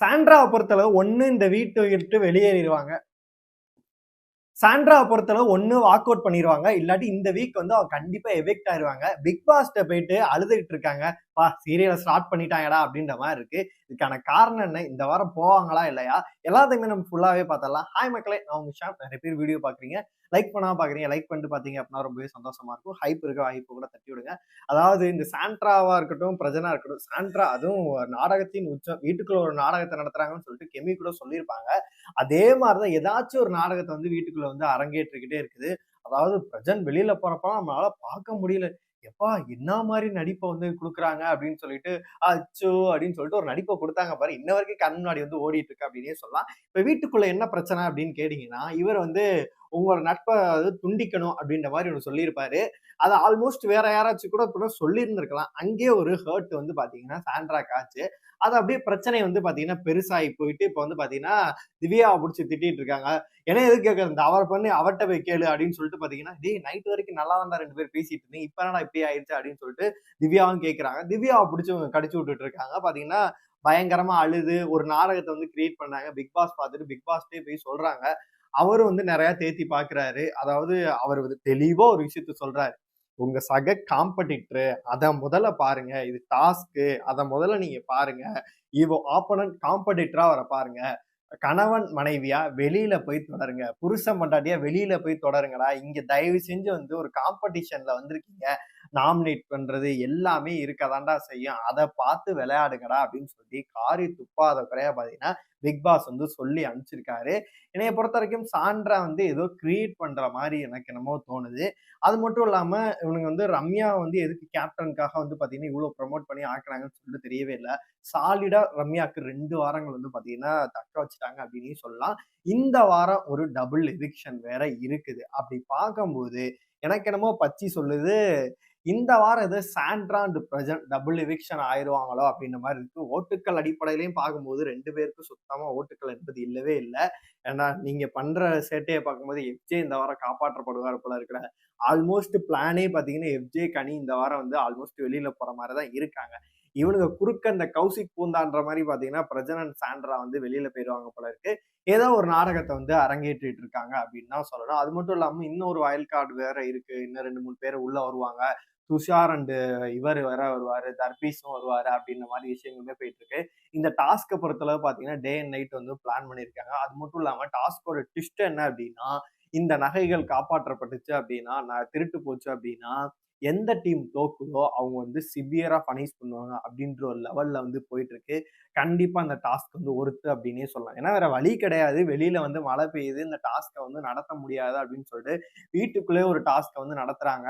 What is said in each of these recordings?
சாண்ட்ராவை பொறுத்தளவு ஒன்று இந்த வீட்டை விட்டு வெளியேறிடுவாங்க. சாண்ட்ராவை பொறுத்தளவு ஒன்று வாக் அவுட் பண்ணிடுவாங்க இல்லாட்டி இந்த வீக் வந்து அவங்க கண்டிப்பாக எவிக்ட் ஆயிடுவாங்க பிக் பாஸ்ட போயிட்டு அழுதுகிட்டு இருக்காங்க. பா சீரியலை ஸ்டார்ட் பண்ணிட்டாங்கடா அப்படின்ற மாதிரி இருக்கு. இதுக்கான காரணம் என்ன? இந்த வாரம் போவாங்களா இல்லையா? எல்லாத்தையுமே நம்ம ஃபுல்லாகவே பார்த்தலாம் ஹாய் மக்களே நான் உங்க ஷாப் நிறைய பேர் வீடியோ பார்க்குறீங்க. லைக் பண்ணாம பார்க்குறீங்க. லைக் பண்ணிட்டு பார்த்தீங்க அப்படின்னா ரொம்பவே சந்தோஷமா இருக்கும். ஹைப் இருக்க ஹைப்பு கூட தட்டி விடுங்க. அதாவது இந்த சாண்ட்ராவாக இருக்கட்டும் பிரஜனா இருக்கட்டும் சாண்ட்ரா அதுவும் நாடகத்தின் உச்சம். வீட்டுக்குள்ள ஒரு நாடகத்தை நடத்துறாங்கன்னு சொல்லிட்டு கெமி கூட சொல்லியிருப்பாங்க. அதே மாதிரி தான் ஏதாச்சும் ஒரு நாடகத்தை வந்து வீட்டுக்குள்ள வந்து அரங்கேற்றுக்கிட்டே இருக்குது. அதாவது பிரஜன் வெளியில போறப்ப நம்மளால பார்க்க முடியல. எப்பா என்ன மாதிரி நடிப்பை வந்து கொடுக்குறாங்க? அப்படின்னு சொல்லிட்டு அச்சோ! அப்படின்னு சொல்லிட்டு ஒரு நடிப்பை கொடுத்தாங்க பாரு இன்ன வரைக்கும் கண் முன்னாடி வந்து ஓடிட்டு இருக்கு அப்படின்னே சொல்லலாம். இப்போ வீட்டுக்குள்ள என்ன பிரச்சனை அப்படின்னு கேட்டீங்கன்னா இவர் வந்து உங்களோட நட்பை அது துண்டிக்கணும் அப்படின்ற மாதிரி ஒன்று சொல்லியிருப்பாரு. அதை ஆல்மோஸ்ட் வேற யாராச்சும் கூட கூட சொல்லியிருந்திருக்கலாம். அங்கேயே ஒரு ஹர்ட் வந்து பார்த்தீங்கன்னா சாண்ட்ரா காச்சு. அது அப்படியே பிரச்சனை வந்து பார்த்தீங்கன்னா பெருசாகி போயிட்டு இப்போ வந்து பார்த்தீங்கன்னா திவ்யாவை பிடிச்சி திட்டிகிட்டு இருக்காங்க. ஏன்னா எது கேட்கறது அவரை பண்ணி அவர்கிட்ட போய் கேளு அப்படின்னு சொல்லிட்டு பார்த்தீங்கன்னா டேய் நைட் வரைக்கும் நல்லா தான் ரெண்டு பேர் பேசிட்டு இருந்தீங்க. இப்போ நான் இப்படி ஆயிடுச்சு அப்படின்னு சொல்லிட்டு திவ்யாவும் கேட்குறாங்க திவ்யாவை பிடிச்சி கடிச்சு விட்டுட்டு இருக்காங்க. பாத்தீங்கன்னா பயங்கரமா அழுது ஒரு நாடகத்தை வந்து கிரியேட் பண்ணாங்க. பிக் பாஸ் பார்த்துட்டு பிக் பாஸ்டே போய் சொல்றாங்க. அவரும் வந்து நிறைய தேத்தி பாக்குறாரு. அதாவது அவர் வந்து தெளிவா ஒரு விஷயத்த சொல்றாரு. உங்க சக காம்படிட்டரு அதை முதல்ல பாருங்க. இது டாஸ்க்கு அதை முதல்ல நீங்க பாருங்க. இவோ ஆப்போனன்ட் காம்படிட்டரா வர பாருங்க. கணவன் மனைவியா வெளியில போய் தொடருங்க. புருஷன் மண்டாட்டியா வெளியில போய் தொடருங்கடா. இங்க தயவு செஞ்சு வந்து ஒரு காம்படிஷன்ல வந்திருக்கீங்க. நாமினேட் பண்றது எல்லாமே இருக்கதாண்டா செய்யும். அதை பார்த்து விளையாடுங்கடா அப்படின்னு சொல்லி காரி துப்பாத குறையா பாத்தீங்கன்னா பிக் பாஸ் வந்து சொல்லி அனுப்பிச்சிருக்காரு. என்னைய பொறுத்த வரைக்கும் சாண்ட்ரா வந்து ஏதோ கிரியேட் பண்ற மாதிரி எனக்கு என்னமோ தோணுது. அது மட்டும் இல்லாம இவனுங்க வந்து ரம்யா வந்து எதுக்கு கேப்டனுக்காக வந்து பாத்தீங்கன்னா இவ்வளவு ப்ரமோட் பண்ணி ஆக்குறாங்கன்னு சொல்லிட்டு தெரியவே இல்லை. சாலிடா ரம்யாக்கு ரெண்டு வாரங்கள் வந்து பாத்தீங்கன்னா தக்க வச்சுட்டாங்க அப்படின்னு சொல்லலாம். இந்த வாரம் ஒரு டபுள் எவிக்ஷன் வேற இருக்குது. அப்படி பார்க்கும்போது எனக்கு என்னமோ பச்சி சொல்லுது இந்த வாரம் இது Sandra and Prasanth double eviction ஆயிடுவாங்களோ அப்படின்ற மாதிரி இருக்கு. ஓட்டுக்கள் அடிப்படையிலையும் பார்க்கும்போது ரெண்டு பேருக்கும் சுத்தமா ஓட்டுக்கள் என்பது இல்லவே இல்லை. ஏன்னா நீங்க பண்ற சேட்டையை பார்க்கும்போது எஃப்ஜே இந்த வாரம் காப்பாற்றப்படுவார் போல இருக்கிற. ஆல்மோஸ்ட் பிளானே பார்த்தீங்கன்னா எஃப்ஜே கனி இந்த வாரம் வந்து ஆல்மோஸ்ட் வெளியில போற மாதிரி தான் இருக்காங்க. இவனுங்க குறுக்க இந்த கௌசிக் பூந்தான்ற மாதிரி பாத்தீங்கன்னா பிரஜனன் சாண்ட்ரா வந்து வெளியில போயிடுவாங்க போல இருக்கு. ஏதோ ஒரு நாடகத்தை வந்து அரங்கேற்றிட்டு இருக்காங்க அப்படின்னு தான் சொல்லணும். அது மட்டும் இல்லாம இன்னொரு வயல் கார்டு வேற இருக்கு. இன்னும் ரெண்டு மூணு பேர் உள்ள வருவாங்க. துஷார் அண்டு இவர் வேற வருவாரு. தர்பீஸும் வருவாரு அப்படின்ற மாதிரி விஷயங்களுமே போயிட்டு இருக்கு. இந்த டாஸ்க்கை பொறுத்தளவு பாத்தீங்கன்னா டே அண்ட் நைட் வந்து பிளான் பண்ணியிருக்காங்க. அது மட்டும் இல்லாம டாஸ்கோட ட்விஸ்ட் என்ன அப்படின்னா இந்த நகைகள் காப்பாற்றப்பட்டுச்சு அப்படின்னா நான் திருட்டு போச்சு அப்படின்னா எந்த டீம் தோக்குதோ அவங்க வந்து சிவியரா பனிஷ் பண்ணுவாங்க அப்படின்ற ஒரு லெவல்ல வந்து போயிட்டு இருக்கு கண்டிப்பா அந்த டாஸ்க் வந்து ஒருத்து அப்படின்னே சொல்லலாம். ஏன்னா வேற வழி கிடையாது. வெளியில வந்து மழை பெய்யுது. இந்த டாஸ்க்கை வந்து நடத்த முடியாது அப்படின்னு சொல்லிட்டு வீட்டுக்குள்ளே ஒரு டாஸ்க்கை வந்து நடத்துறாங்க.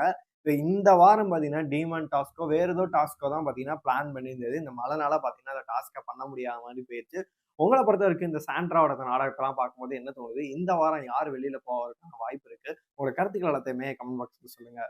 இந்த வாரம் பார்த்தீங்கன்னா டீமன் டாஸ்க்கோ வேற ஏதோ டாஸ்க்கோ தான் பார்த்தீங்கன்னா பிளான் பண்ணியிருந்தது. இந்த மழைனால பார்த்தீங்கன்னா அந்த டாஸ்க்கை பண்ண முடியாத மாதிரி போயிடுச்சு. உங்களை பொறுத்த வரைக்கும் இந்த சாண்ட்ராவோட நாடகத்தெல்லாம் பார்க்கும்போது என்ன தோணுது? இந்த வாரம் யார் வெளியில போவதற்கான வாய்ப்பு இருக்கு? உங்களோட கருத்துக்கள் எல்லாத்தையுமே கமெண்ட் பாக்ஸ்ல சொல்லுங்க.